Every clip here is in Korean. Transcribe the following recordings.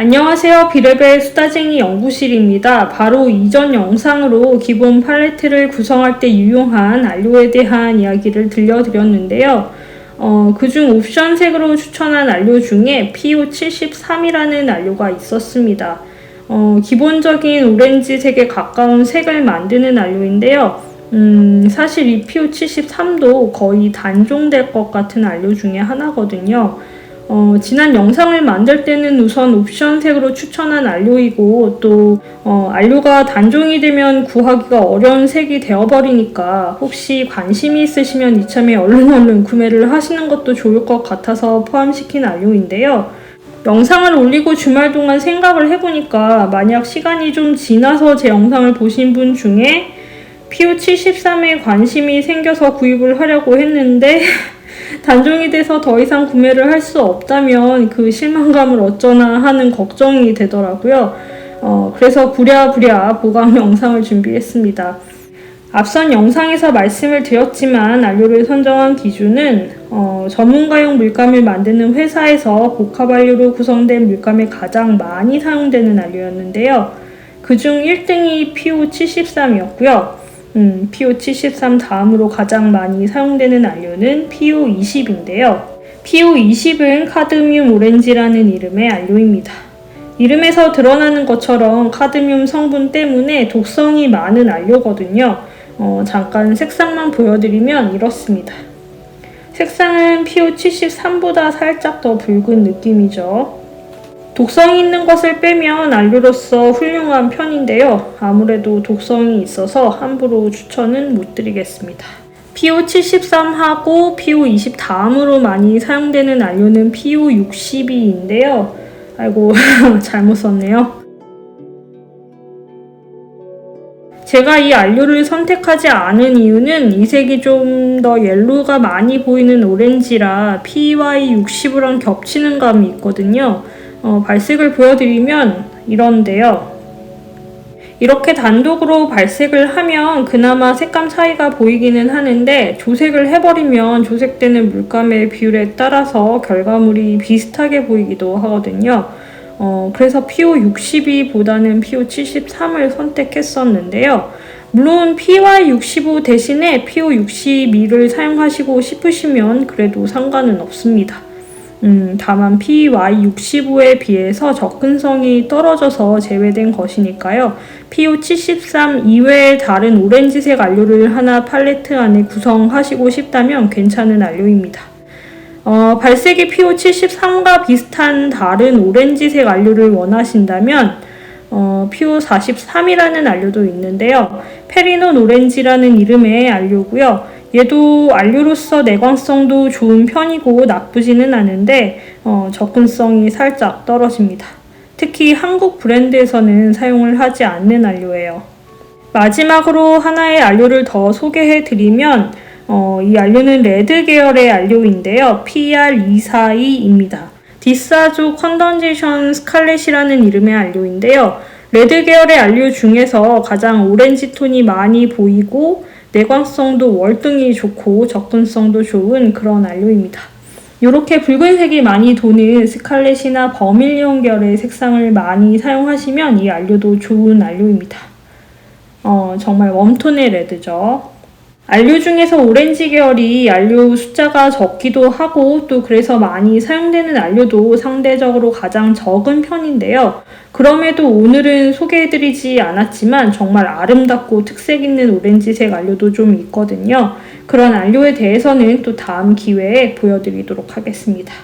안녕하세요. 비레벨 수다쟁이 연구실입니다. 바로 이전 영상으로 기본 팔레트를 구성할 때 유용한 안료에 대한 이야기를 들려드렸는데요. 어, 그중 옵션색으로 추천한 안료 중에 PO73이라는 안료가 있었습니다. 어, 기본적인 오렌지색에 가까운 색을 만드는 안료인데요. 음, 사실 이 PO73도 거의 단종될 것 같은 안료 중에 하나거든요. 어, 지난 영상을 만들 때는 우선 옵션 색으로 추천한 안료이고 또 어, 안료가 단종이 되면 구하기가 어려운 색이 되어버리니까 혹시 관심이 있으시면 이참에 얼른 얼른 구매를 하시는 것도 좋을 것 같아서 포함시킨 안료인데요. 영상을 올리고 주말 동안 생각을 해보니까 만약 시간이 좀 지나서 제 영상을 보신 분 중에 PO73에 관심이 생겨서 구입을 하려고 했는데 단종이 돼서 더 이상 구매를 할 수 없다면 그 실망감을 어쩌나 하는 걱정이 되더라고요. 어, 그래서 부랴부랴 보강 영상을 준비했습니다. 앞선 영상에서 말씀을 드렸지만 안료를 선정한 기준은 어, 전문가용 물감을 만드는 회사에서 복합안료로 구성된 물감에 가장 많이 사용되는 안료였는데요. 그중 1등이 PO73이었고요. 음, PO73 다음으로 가장 많이 사용되는 안료는 PO20인데요. PO20은 카드뮴 오렌지라는 이름의 안료입니다. 이름에서 드러나는 것처럼 카드뮴 성분 때문에 독성이 많은 안료거든요. 어, 잠깐 색상만 보여드리면 이렇습니다. 색상은 PO73보다 살짝 더 붉은 느낌이죠. 독성이 있는 것을 빼면 안료로서 훌륭한 편인데요. 아무래도 독성이 있어서 함부로 추천은 못 드리겠습니다. PO73하고 PO20 다음으로 많이 사용되는 안료는 PO62인데요. 아이고, 잘못 썼네요. 제가 이 안료를 선택하지 않은 이유는 이 색이 좀 더 옐로우가 많이 보이는 오렌지라 PY60랑 겹치는 감이 있거든요. 어, 발색을 보여드리면 이런데요. 이렇게 단독으로 발색을 하면 그나마 색감 차이가 보이기는 하는데 조색을 해버리면 조색되는 물감의 비율에 따라서 결과물이 비슷하게 보이기도 하거든요. 어, 그래서 PO62보다는 PO73을 선택했었는데요. 물론 PY65 대신에 PO62를 사용하시고 싶으시면 그래도 상관은 없습니다. 음, 다만 PY65에 비해서 접근성이 떨어져서 제외된 것이니까요. PO73 이외의 다른 오렌지색 안료를 하나 팔레트 안에 구성하시고 싶다면 괜찮은 안료입니다. 어, 발색이 PO73과 비슷한 다른 오렌지색 안료를 원하신다면 어, PO43이라는 안료도 있는데요. 페리논 오렌지라는 이름의 안료고요. 얘도 안료로서 내광성도 좋은 편이고 나쁘지는 않은데 어, 접근성이 살짝 떨어집니다. 특히 한국 브랜드에서는 사용을 하지 않는 안료예요. 마지막으로 하나의 안료를 더 소개해 드리면 어, 이 안료는 레드 계열의 안료인데요. PR242입니다. 디사조 컨던제이션 스칼렛이라는 이름의 안료인데요. 레드 계열의 안료 중에서 가장 오렌지 톤이 많이 보이고 내광성도 월등히 좋고 접근성도 좋은 그런 안료입니다. 이렇게 붉은색이 많이 도는 스칼렛이나 버밀리온 계열의 색상을 많이 사용하시면 이 안료도 좋은 안료입니다. 어, 정말 웜톤의 레드죠. 안료 중에서 오렌지 계열이 안료 숫자가 적기도 하고 또 그래서 많이 사용되는 안료도 상대적으로 가장 적은 편인데요. 그럼에도 오늘은 소개해드리지 않았지만 정말 아름답고 특색 있는 오렌지색 안료도 좀 있거든요. 그런 안료에 대해서는 또 다음 기회에 보여드리도록 하겠습니다.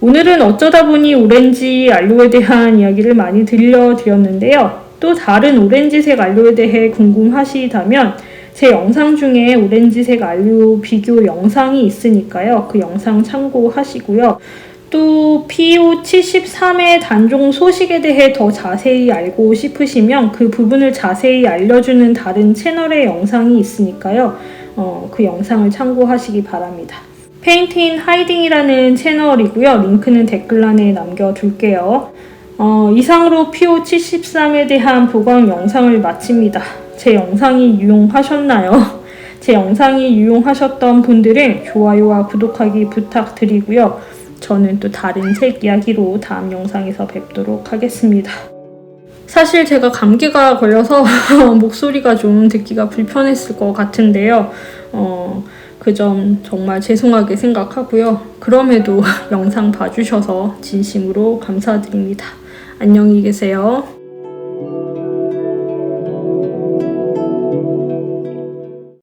오늘은 어쩌다 보니 오렌지 안료에 대한 이야기를 많이 들려드렸는데요. 또 다른 오렌지색 안료에 대해 궁금하시다면 제 영상 중에 오렌지색 안료 비교 영상이 있으니까요. 그 영상 참고하시고요. 또 PO73의 단종 소식에 대해 더 자세히 알고 싶으시면 그 부분을 자세히 알려주는 다른 채널의 영상이 있으니까요. 어, 그 영상을 참고하시기 바랍니다. 페인트인 하이딩이라는 채널이고요. 링크는 댓글란에 남겨둘게요. 어, 이상으로 PO73에 대한 보강 영상을 마칩니다. 제 영상이 유용하셨나요? 제 영상이 유용하셨던 분들은 좋아요와 구독하기 부탁드리고요. 저는 또 다른 색 이야기로 다음 영상에서 뵙도록 하겠습니다. 사실 제가 감기가 걸려서 목소리가 좀 듣기가 불편했을 것 같은데요. 어, 그 점 정말 죄송하게 생각하고요. 그럼에도 영상 봐주셔서 진심으로 감사드립니다. 안녕히 계세요.